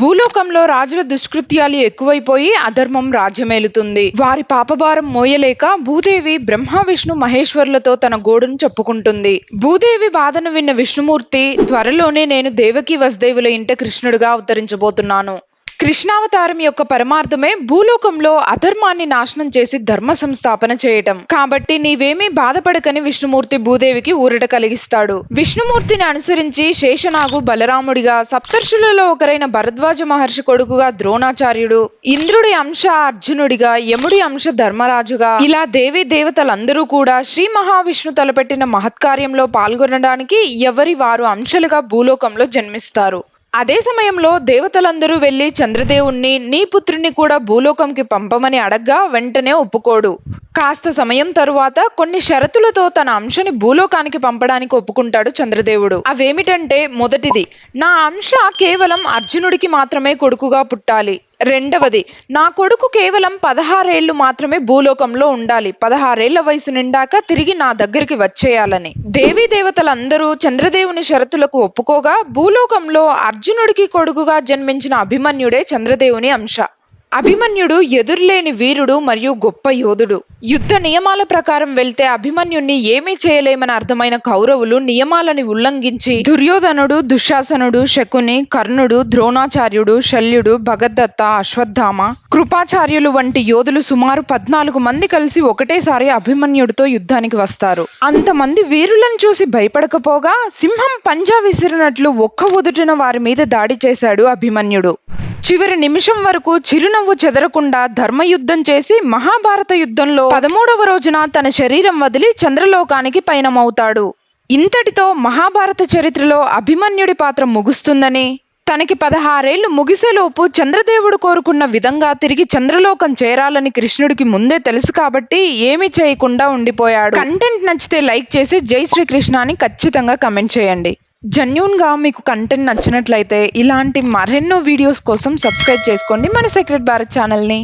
భూలోకంలో రాజుల దుష్కృత్యాలు ఎక్కువైపోయి అధర్మం రాజ్యమేలుతుంది. వారి పాపభారం మోయలేక భూదేవి బ్రహ్మ విష్ణు మహేశ్వరులతో తన గోడును చెప్పుకుంటుంది. భూదేవి బాధను విన్న విష్ణుమూర్తి త్వరలోనే నేను దేవకి వసుదేవుల ఇంట కృష్ణుడిగా అవతరించబోతున్నాను. కృష్ణావతారం యొక్క పరమార్థమే భూలోకంలో అధర్మాన్ని నాశనం చేసి ధర్మ సంస్థాపన చేయటం. కాబట్టి నీవేమీ బాధపడకని విష్ణుమూర్తి భూదేవికి ఊరట కలిగిస్తాడు. విష్ణుమూర్తిని అనుసరించి శేషనాగు బలరాముడిగా సప్తర్షులలో ఒకరైన భరద్వాజ మహర్షి కొడుకుగా ద్రోణాచార్యుడు ఇంద్రుడి అంశ అర్జునుడిగా యముడి అంశ ధర్మరాజుగా ఇలా దేవి దేవతలందరూ కూడా శ్రీ మహావిష్ణు తలపెట్టిన మహత్కార్యంలో పాల్గొనడానికి ఎవరి వారు అంశలుగా భూలోకంలో జన్మిస్తారు. అదే సమయంలో దేవతలందరూ వెళ్ళి చంద్రదేవుణ్ణి నీ పుత్రుణ్ణి కూడా భూలోకంకి పంపమని అడగ్గా వెంటనే ఒప్పుకోడు. కాస్త సమయం తరువాత కొన్ని షరతులతో తన అంశని భూలోకానికి పంపడానికి ఒప్పుకుంటాడు చంద్రదేవుడు. అవేమిటంటే మొదటిది నా అంశ కేవలం అర్జునుడికి మాత్రమే కొడుకుగా పుట్టాలి. రెండవది నా కొడుకు కేవలం పదహారేళ్ళు మాత్రమే భూలోకంలో ఉండాలి. పదహారేళ్ళ వయసు నిండాక తిరిగి నా దగ్గరికి వచ్చేయాలని. దేవీ దేవతలందరూ చంద్రదేవుని షరతులకు ఒప్పుకోగా భూలోకంలో అర్జునుడికి కొడుకుగా జన్మించిన అభిమన్యుడే చంద్రదేవుని అంశ. అభిమన్యుడు ఎదురులేని వీరుడు మరియు గొప్ప యోధుడు. యుద్ధ నియమాల ప్రకారం వెళ్తే అభిమన్యుణ్ణి ఏమీ చేయలేమని అర్థమైన కౌరవులు నియమాలని ఉల్లంఘించి దుర్యోధనుడు దుశ్శాసనుడు శకుని కర్ణుడు ద్రోణాచార్యుడు శల్యుడు భగద్దత్త అశ్వత్థామ కృపాచార్యులు వంటి యోధులు సుమారు పద్నాలుగు మంది కలిసి ఒకటేసారి అభిమన్యుడితో యుద్ధానికి వస్తారు. అంతమంది వీరులను చూసి భయపడకపోగా సింహం పంజా విసిరినట్లు ఒక్క ఉదుటిన వారి మీద దాడి చేశాడు అభిమన్యుడు. చివరి నిమిషం వరకు చిరునవ్వు చెదరకుండా ధర్మయుద్ధం చేసి మహాభారత యుద్ధంలో పదమూడవ రోజున తన శరీరం వదిలి చంద్రలోకానికి పయనమవుతాడు. ఇంతటితో మహాభారత చరిత్రలో అభిమన్యుడి పాత్ర ముగుస్తుందని తనకి పదహారేళ్ళు ముగిసేలోపు చంద్రదేవుడు కోరుకున్న విధంగా తిరిగి చంద్రలోకం చేరాలని కృష్ణుడికి ముందే తెలుసు కాబట్టి ఏమీ చేయకుండా ఉండిపోయాడు. కంటెంట్ నచ్చితే లైక్ చేసి జై శ్రీకృష్ణ అని ఖచ్చితంగా కమెంట్ చేయండి. జెన్యున్గా మీకు కంటెంట్ నచ్చినట్లయితే ఇలాంటి మరెన్నో వీడియోస్ కోసం సబ్స్క్రైబ్ చేసుకోండి మన సీక్రెట్ భారత్ ఛానల్ని